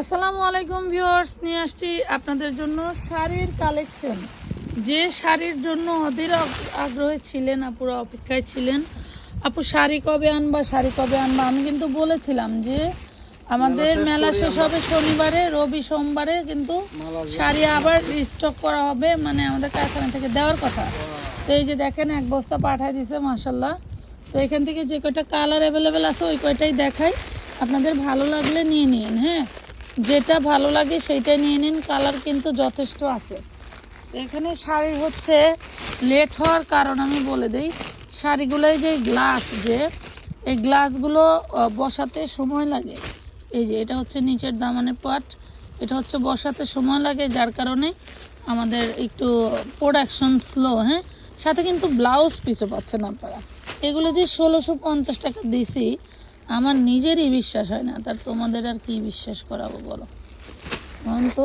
আসসালামু আলাইকুম ভিউয়ার্স নিয়ে আসছি আপনাদের জন্য শাড়ির কালেকশন। যে শাড়ির জন্য অধীর আগ্রহে ছিলেন আপুরা অপেক্ষায় ছিলেন আপু শাড়ি কবে আনবা শাড়ি কবে আনবা? আমি কিন্তু বলেছিলাম যে আমাদের মেলা শেষ হবে শনিবারে রবি সোমবারে কিন্তু শাড়ি আবার স্টক করা হবে মানে আমাদের কারখানা থেকে দেওয়ার কথা। তো এই যে দেখেন এক বস্তা পাঠায় দিছে মাসাল্লাহ তো এখান থেকে যে কয়টা কালার অ্যাভেলেবেল আছে ওই কয়টাই দেখাই। আপনাদের ভালো লাগলে নিয়ে নিন হ্যাঁ? যেটা ভালো লাগে সেইটা নিয়ে নিন, কালার কিন্তু যথেষ্ট আছে। এখানে শাড়ি হচ্ছে লেট হওয়ার কারণ আমি বলে দিই। শাড়িগুলোয় যে গ্লাস যে, এই গ্লাসগুলো বসাতে সময় লাগে। এই যে, এটা হচ্ছে নিচের দামানের পাট এটা হচ্ছে বসাতে সময় লাগে, যার কারণে আমাদের একটু প্রোডাকশন স্লো হ্যাঁ? সাথে কিন্তু ব্লাউজ পিসও পাচ্ছেন আপনারা। এগুলো যে ষোলোশো পঞ্চাশ টাকা দিছি আমার নিজেরই বিশ্বাস হয় না, তার তোমাদের আর কি বিশ্বাস করাবো বলো? তো।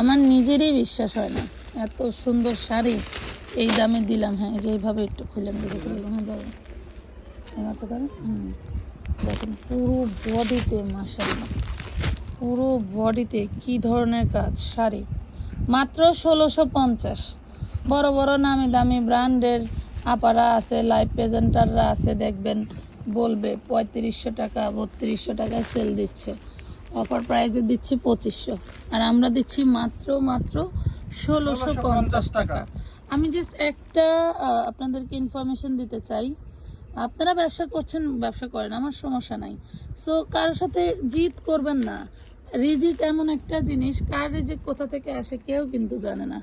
আমার নিজেরই বিশ্বাস হয় না, এত সুন্দর শাড়ি, এই দামে দিলাম হ্যাঁ এইভাবে একটু খুললাম দেখে খুললাম ধরো এবার তো দেখেন, পুরো বডিতে মাসাল্লাহ পুরো বডিতে কি ধরনের কাজ, শাড়ি। মাত্র ষোলোশো পঞ্চাশ। বড় বড় নামি দামি ব্র্যান্ডের, আপারা আছে লাইভ প্রেজেন্টাররা আছে, দেখবেন বলবে পঁয়ত্রিশশো টাকা বত্রিশশো টাকায় সেল দিচ্ছে। অফার প্রাইসে দিচ্ছি পঁচিশশো। আর আমরা দিচ্ছি মাত্র মাত্র ষোলোশো পঞ্চাশ টাকা। আমি জাস্ট একটা আপনাদেরকে ইনফরমেশন দিতে চাই। আপনারা ব্যবসা করছেন ব্যবসা করেন আমার সমস্যা নাই। সো কারোর সাথে জিদ করবেন না। রিজিক এমন একটা জিনিস কার রিজিক কোথা থেকে আসে কেউ কিন্তু জানে না।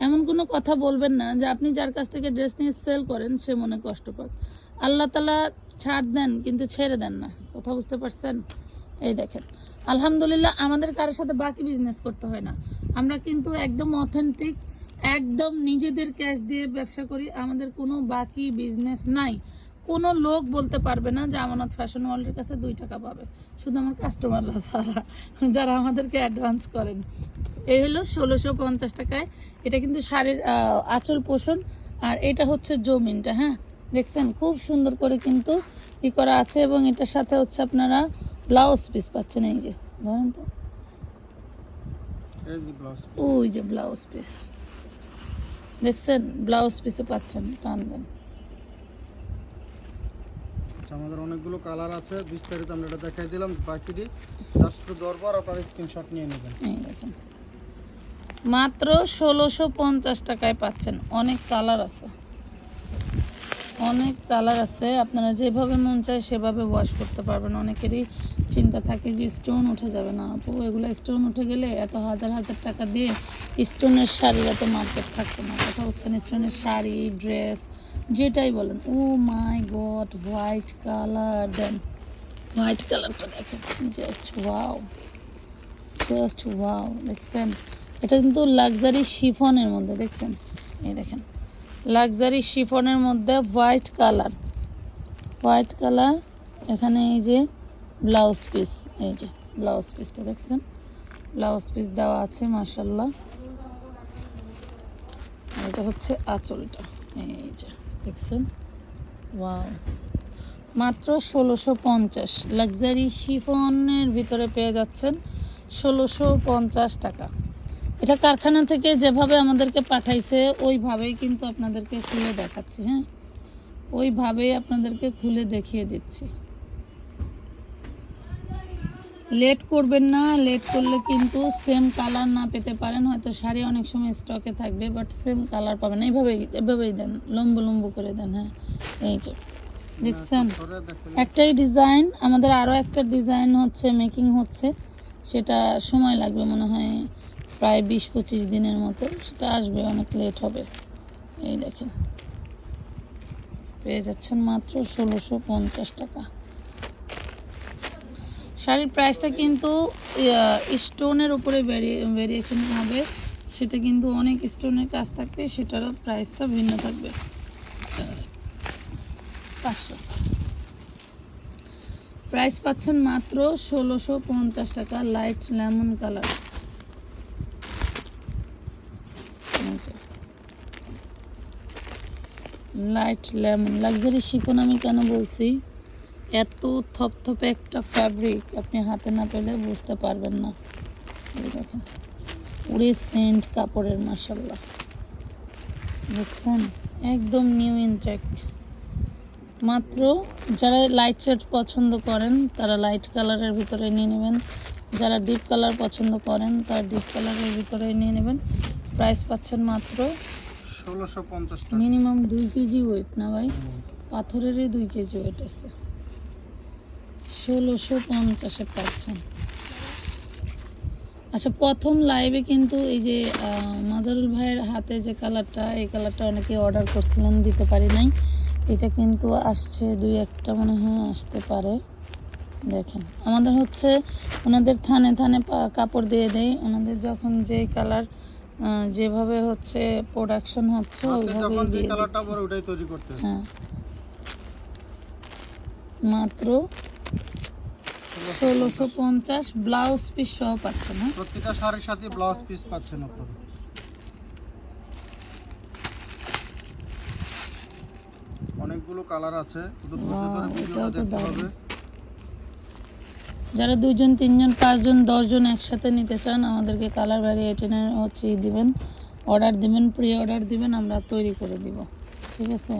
এমন কোনো কথা বলবেন না যে আপনি যার কাছ থেকে ড্রেস নিয়ে সেল করেন, সে মনে কষ্ট পাক। আল্লাহ তালা ছাড় দেন, কিন্তু ছেড়ে দেন না। কথা বুঝতে পারছেন? এই দেখেন। আলহামদুলিল্লাহ, আমাদের কারোর সাথে বাকি বিজনেস করতে হয় না। আমরা কিন্তু একদম অথেন্টিক একদম নিজেদের ক্যাশ দিয়ে ব্যবসা করি। আমাদের কোনো বাকি বিজনেস নাই। কোনো লোক বলতে পারবে না যে আমানত ফ্যাশন ওয়ার্ল্ডের কাছে দুই টাকা পাবে। শুধু আমার কাস্টমাররা ছাড়া যারা আমাদেরকে অ্যাডভান্স করেন। এই হলো ষোলোশো পঞ্চাশ টাকায়। এটা কিন্তু শাড়ির আঁচল পোষণ। আর এটা হচ্ছে জমিনটা হ্যাঁ? দেখছেন? খুব সুন্দর করে কিন্তু ই করা আছে এবং এটার সাথে হচ্ছে আপনারা ব্লাউজ পিস পাচ্ছেন এই যে। ধরেন তো। ওই যে ব্লাউজ পিস দেখছেন? ব্লাউজ পিসে পাচ্ছেন টান দেন। আচ্ছা, আমাদের অনেকগুলো কালার আছে বিস্তারিত আমরা এটা দেখাই দিলাম বাকিটি জাস্ট দরবার আপনারা স্ক্রিনশট নিয়ে নেবেন। দেখেন। মাত্র ষোলোশো পঞ্চাশ টাকায় পাচ্ছেন অনেক কালার আছে। অনেক কালার আছে। আপনারা যেভাবে মন চায় সেভাবে ওয়াশ করতে পারবেন। অনেকেরই চিন্তা থাকে যে স্টোন উঠে যাবে না। আপু, এগুলো স্টোন উঠে গেলে এত হাজার হাজার টাকা দিয়ে স্টোনের শাড়ির এত মার্কেট থাকতো না। কথা হচ্ছেন স্টোনের শাড়ি ড্রেস যেটাই বলেন। Oh my god white colour then. White কালারটা দেখেন জাস্ট ওয়াও জাস্ট ওয়াও দেখছেন? এটা কিন্তু লাক্সারি শিফনের মধ্যে, দেখছেন? এই দেখেন। লাক্সারি শিফনের মধ্যে হোয়াইট কালার হোয়াইট কালার এখানে এই যে ব্লাউজ পিস এই যে ব্লাউজ পিসটা দেখছেন? ব্লাউজ পিস দেওয়া আছে মার্শাল্লাহ এটা হচ্ছে আঁচলটা, এই যে, দেখছেন? ওয়াও মাত্র ষোলোশো পঞ্চাশ। লাক্সারি শিফনের ভিতরে পেয়ে যাচ্ছেন ষোলোশো পঞ্চাশ টাকা। এটা কারখানা থেকে যেভাবে আমাদেরকে পাঠাইছে, ওইভাবেই কিন্তু আপনাদেরকে খুলে দেখাচ্ছি হ্যাঁ? ওইভাবেই আপনাদেরকে খুলে দেখিয়ে দিচ্ছি। লেট করবেন না, লেট করলে কিন্তু সেম কালার না পেতে পারেন, হয়তো শাড়ি অনেক সময় স্টকে থাকবে বাট সেম কালার পাবেন এইভাবেই, এভাবেই দেন, লম্বু লম্বু করে দেন হ্যাঁ? এই যে, দেখছেন? একটাই ডিজাইন আমাদের আরও একটা ডিজাইন হচ্ছে মেকিং হচ্ছে, সেটা সময় লাগবে মনে হয় প্রায় বিশ পঁচিশ দিনের মতো। সেটা আসবে, অনেক লেট হবে। এই দেখেন। পেয়ে যাচ্ছেন মাত্র ষোলোশো পঞ্চাশ টাকা। শাড়ির প্রাইসটা কিন্তু স্টোনের উপরে ভেরিয়েশন হবে। সেটা কিন্তু অনেক স্টোনের কাজ থাকবে, সেটারও প্রাইসটা ভিন্ন থাকবে। পাঁচশো। প্রাইস পাচ্ছেন মাত্র ষোলোশো পঞ্চাশ টাকা light lemon colour light lemon luxury chiffon আমি কেন বলছি? এত থপথপে একটা ফ্যাব্রিক আপনি হাতে না পেলে বুঝতে পারবেন না। দেখেন, পুরে সেন্ট কাপড়ের মাসাল্লাহ দেখছেন? একদম নিউ ইনটেক মাত্র যারা লাইট শেড পছন্দ করেন, তারা লাইট কালারের ভিতরে নিয়ে নেবেন। যারা ডিপ কালার পছন্দ করেন, তারা ডিপ কালারের ভিতরে নিয়ে নেবেন। প্রাইস পাচ্ছেন মাত্র মিনিমাম দুই কেজি ওয়েট না ভাই? পাথরেরই দুই কেজি ওয়েট আছে। ষোলোশো পঞ্চাশে পাচ্ছেন আচ্ছা প্রথম লাইভে কিন্তু এই যে মাজারুল ভাইয়ের হাতে যে কালারটা এই কালারটা অনেকে অর্ডার করছিলেন দিতে পারি নাই। এটা কিন্তু আসছে দুই একটা মনে হয় আসতে পারে। দেখেন, আমাদের হচ্ছে ওনাদের থানে থানে কাপড় দিয়ে দেয় ওনাদের যখন যে কালার যেভাবে হচ্ছে প্রোডাকশন হচ্ছে যে দিয়ে কালারটা। পরে ওটাই তৈরি করতে হ্যাঁ। মাত্র ষোলোশো পঞ্চাশ ব্লাউজ পিস সহ পাচ্ছেন হ্যাঁ? প্রত্যেকটা শাড়ির সাথে ব্লাউজ পিস পাচ্ছেন আপনারা অনেকগুলো কালার আছে ধৈর্য ধরে ভিডিওটা দেখতে হবে। যারা দুজন তিনজন পাঁচজন দশজন একসাথে নিতে চান আমাদেরকে কালার ভ্যারিয়েশনের হচ্ছে ই দিবেন। অর্ডার দিবেন প্রি অর্ডার দিবেন আমরা তৈরি করে দিব। ঠিক আছে?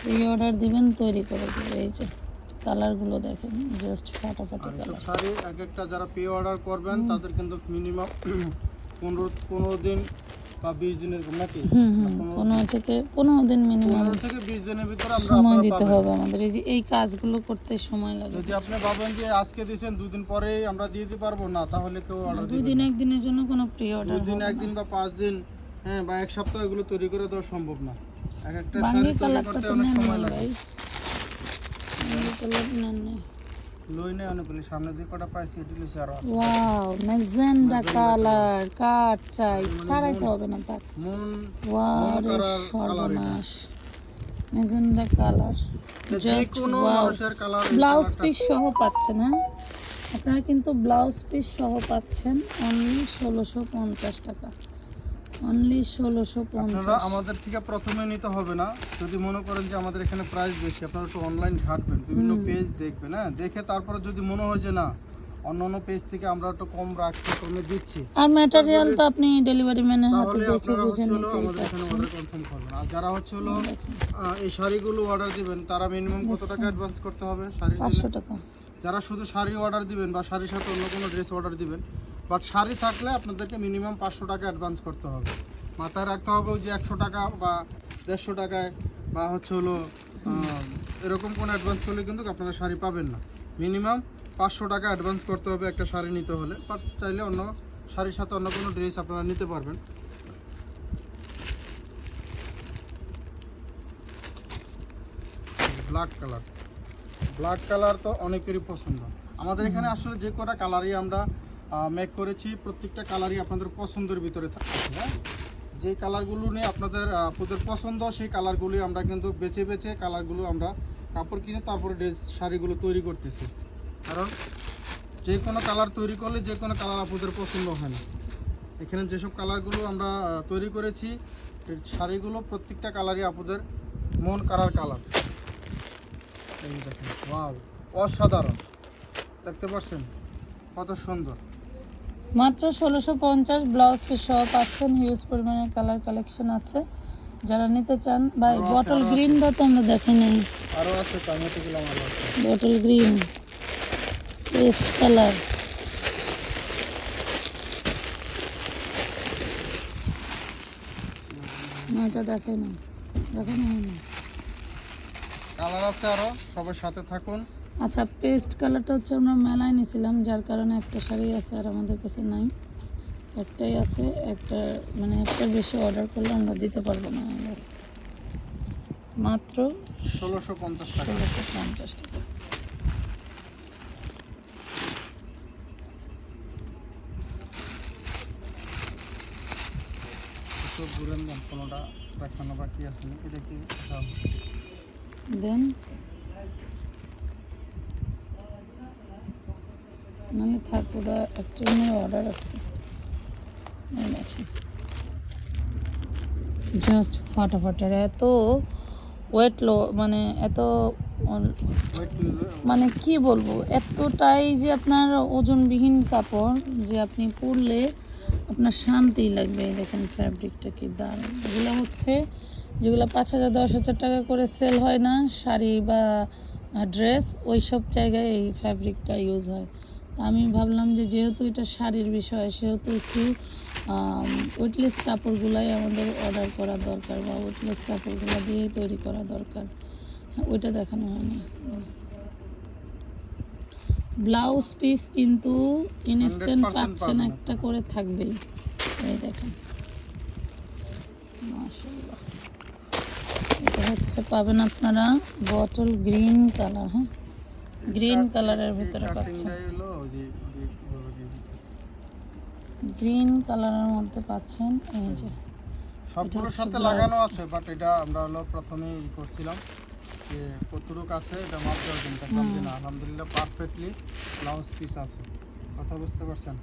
প্রি অর্ডার দিবেন তৈরি করে দিব। এই যে কালারগুলো দেখেন জাস্ট ফাটাফাটি কালার। শাড়ি এক একটা যারা প্রি অর্ডার করবেন তাদের কিন্তু মিনিমাম পনেরো পনেরো দিন বা বিশ দিনের এরকম নাকি পনেরো থেকে পনেরো দিন মিনিমাম থেকে বিশ দিনের ভিতরে আমরা সময় দিতে হবে আমাদের। এই যে এই কাজগুলো করতে সময় লাগে। যদি আপনি ভাবেন যে আজকে দিয়েছেন দুদিন পরেই আমরা দিয়ে দিতে পারব না তাহলে কেউ অর্ডার দুই দিন একদিনের জন্য কোনো প্রি অর্ডার দুই দিন একদিন বা পাঁচ দিন হ্যাঁ বা এক সপ্তাহ এগুলো তৈরি করে দেওয়া সম্ভব না। এক একটা বাঙ্গি শাড়ি তৈরি করতে তো অনেক নেন সময় লাগে। নেন নাই লই নেই অনেকগুলি সামনে যে কটা পাইছি এটি লিখে আরও আছে। Wow magenta colour. কাট চাই ছাড়াইতে হবে না তাক। মন ওয়াও রে। সর্বনাশ। ম্যাজেন্ডা কালার যে কোনো মানুষের কালার ব্লাউজ পিস সহ পাচ্ছেন হ্যাঁ? আপনারা কিন্তু ব্লাউজ পিস সহ পাচ্ছেন অনলি ষোলোশো পঞ্চাশ টাকা। অনলি ষোলোশো আপনারা আমাদের থেকে প্রথমে নিতে হবে না। যদি মনে করেন যে আমাদের এখানে প্রাইস বেশি আপনারা একটু অনলাইন ঘাটবেন বিভিন্ন পেজ দেখবেন হ্যাঁ? দেখে তারপরে যদি মনে হয় যে না অন্য অন্য পেজ থেকে আমরা একটু কম রাখছি কমে দিচ্ছি আর ম্যাটেরিয়াল তো আপনি ডেলিভারি ম্যানের হাতে দেখে বুঝে নিতেই আমাদের এখানে পারছেন। অর্ডার কনফার্ম করবেন। আর যারা হচ্ছে হলো এই শাড়িগুলো অর্ডার দিবেন তারা মিনিমাম কত টাকা অ্যাডভান্স করতে হবে জন্য? পাঁচশো টাকা। যারা শুধু শাড়ি অর্ডার দিবেন বা শাড়ির সাথে অন্য কোনো ড্রেস অর্ডার দিবেন বাট শাড়ি থাকলে আপনাদেরকে মিনিমাম পাঁচশো টাকা অ্যাডভান্স করতে হবে। মাথায় রাখতে হবে যে একশো টাকা বা দেড়শো টাকায় বা হচ্ছে হলো এরকম কোনো অ্যাডভান্স করলে কিন্তু আপনারা শাড়ি পাবেন না। মিনিমাম পাঁচশো টাকা অ্যাডভান্স করতে হবে একটা শাড়ি নিতে হলে। বাট চাইলে অন্য শাড়ির সাথে অন্য কোনো ড্রেস আপনারা নিতে পারবেন। ব্ল্যাক কালার ব্ল্যাক কালার তো অনেকেরই পছন্দ। আমাদের এখানে আসলে যে কটা কালারই আমরা মেক করেছি, প্রত্যেকটা কালারই আপনাদের পছন্দের ভিতরে থাকে হ্যাঁ? যে কালারগুলো নিয়ে আপনাদের আপনাদের পছন্দ, সেই কালারগুলি আমরা কিন্তু বেছে বেছে কালারগুলো আমরা কাপড় কিনে তারপরে ড্রেস শাড়িগুলো তৈরি করতেছি। কারণ যে কোনো কালার তৈরি করলে যে কোনো কালার আপনাদের পছন্দ হয় না। এখানে যেসব কালারগুলো আমরা তৈরি করেছি শাড়িগুলো প্রত্যেকটা কালারই আপনাদের মন কালার কালার দেখেন অসাধারণ। দেখতে পাচ্ছেন? কত সুন্দর। মাত্র ষোলোশো পঞ্চাশ ব্লাউজ পিস সহ পাচ্ছেন হিউজ পরিমাণের কালার কালেকশন আছে। যারা নিতে চান ভাই বটল। গ্রিনটা তো আমরা দেখি নাই। আরও বটল গ্রিন পেস্ট কালার না এটা দেখে না দেখে না কালার আছে আরও সবার সাথে থাকুন। আচ্ছা পেস্ট কালারটা হচ্ছে আমরা মেলায় নিয়েছিলাম যার কারণে একটা শাড়ি আছে আর আমাদের কাছে নাই। একটাই আছে একটা মানে একটা বেশি অর্ডার করলে আমরা দিতে পারব না মাত্র ষোলোশো পঞ্চাশ টাকা। ষোলোশো পঞ্চাশ টাকা। দেন কোনোটা দেখানো বাকি আছে নাকি এটা কি সব দেন নাহলে থাক ওটা একটা অর্ডার আছে। জাস্ট ফাটাফাটার এত ওয়েট লো মানে এত মানে কি বলব এতটাই যে আপনার ওজনবিহীন কাপড় যে আপনি পরলে আপনার শান্তি লাগবে। এই দেখেন ফ্যাব্রিকটা কি দারুণ। এগুলো হচ্ছে যেগুলো পাঁচ হাজার দশ হাজার টাকা করে সেল হয় না শাড়ি বা ড্রেস ওই সব জায়গায় এই ফ্যাব্রিকটা ইউজ হয়। তো আমি ভাবলাম যে যেহেতু এটা শাড়ির বিষয় সেহেতু একটু ওয়েটলেস কাপড়গুলাই আমাদের অর্ডার করা দরকার বা ওয়েটলেস কাপড়গুলো দিয়েই তৈরি করা দরকার। হ্যাঁ ওইটা দেখানো হয়নি। ব্লাউজ পিস কিন্তু ইনস্ট্যান্ট 100% পাচ্ছেন একটা করে থাকবেই। এই দেখেন। এটা হচ্ছে পাবেন আপনারা বটল গ্রিন কালার হ্যাঁ? গ্রিন কালারের ভিতরে পাচ্ছেন। গ্রিন কালারের মধ্যে পাচ্ছেন এই যে। সবগুলোর সাথে লাগানো আছে বাট এটা আমরা হলো প্রথমে ই করছিলাম যে কতটুক আছে এটা মাপ দেওয়ার জন্য দেখলাম যে না আলহামদুলিল্লাহ পারফেক্টলি ব্লাউজ পিস আছে। কথা বুঝতে পারছেন?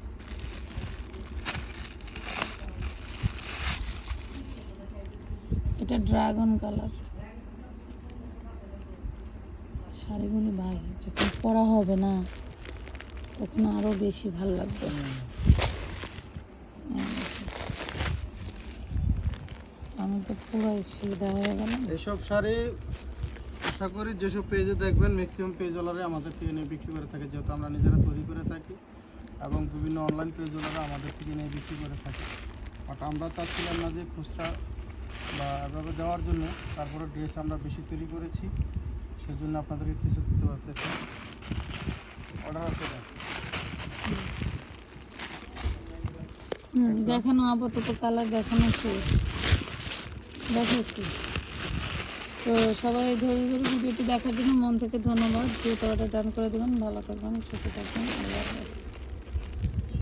এটা ড্রাগন কালার শাড়িগুলি ভাই। যখন পড়া হবে না, তখন আরও বেশি ভালো লাগবে। এই আমি তো পুরাই ফিদা হয়ে গেলাম। এইসব শাড়ি আশা করি যেসব পেজে দেখবেন ম্যাক্সিমাম পেজওয়ালারে আমাদের থেকে নিয়ে বিক্রি করে থাকে, যেহেতু আমরা নিজেরা তৈরি করে থাকি এবং বিভিন্ন অনলাইন পেজওয়ালারা আমাদের থেকে নিয়ে বিক্রি করে থাকে। বাট আমরা চাচ্ছিলাম না যে খুচরা বা এভাবে দেওয়ার জন্য, তারপরে ড্রেস আমরা বেশি তৈরি করেছি। সেজন্য আপনাদেরকে কিছু দিতে পারতেছি অর্ডার আছে। দেখানো আপাতত কালার দেখানো শেষ। দেখাচ্ছি। তো সবাই ধরে ধরে ভিডিওটি দেখার জন্য মন থেকে ধন্যবাদ। যে করাটা ডান করে দেবেন। ভালো থাকবেন, সুস্থ থাকবেন। আল্লাহ হাফেজ।